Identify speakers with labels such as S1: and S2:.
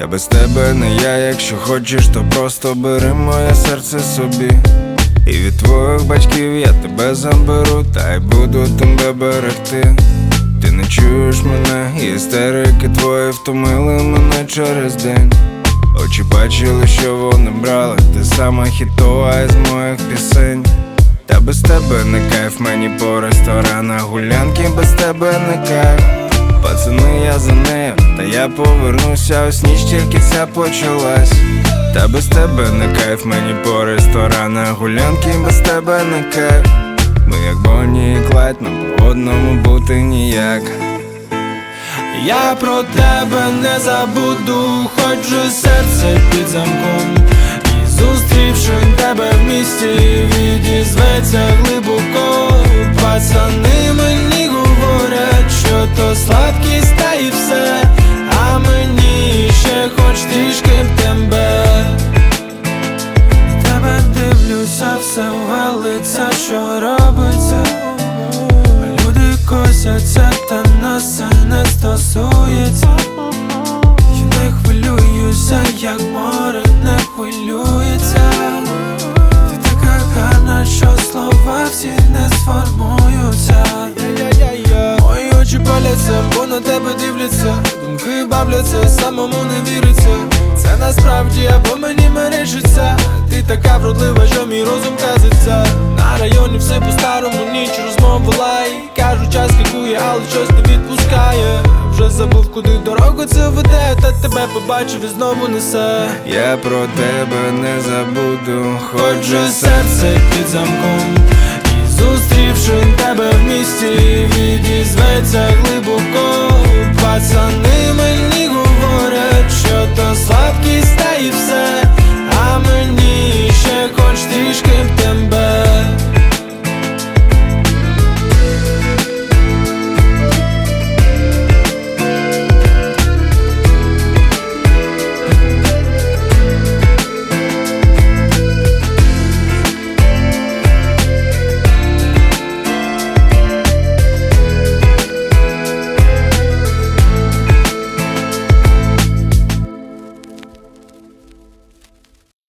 S1: Я без тебе не я, якщо хочеш, то просто бери моє серце собі. І від твоїх батьків я тебе заберу, та й буду тебе берегти. Ти не чуєш мене, істерики твої втомили мене через день. Очі бачили, що вони брали, ти сама хітова із моїх пісень. Та без тебе не кайф мені по ресторанах гулянки без тебе не кайф Пацани, я за нею, та я повернуся, ось ніч тільки ця почалась. Та без тебе не кайф мені по ресторанах гулянки без тебе не кайф. Ми як Бонні і Клайд, нам по одному бути ніяк.
S2: Я про тебе не забуду, ходжу серце під замком. І зустрівши тебе в місті, відізветься глибоко. Пацани мені тебе. Тебе дивлюся, все валиться, що робиться. Люди косяться, та нас це не стосується. Я не хвилююся, як море бо на тебе дивляться Думки бавляться, самому не віриться. Це насправді або мені мережиться. Ти така вродлива, що мій розум казиться. На районі все по-старому, ніч розмов лай Кажуть, час лікує, але щось не відпускає. Вже забув, куди дорогу це веде Та тебе побачив і знову несе.
S1: Я про тебе не забуду,
S2: Ходжу серце під замком. І зустрівши тебе в місті Відізветься глибоко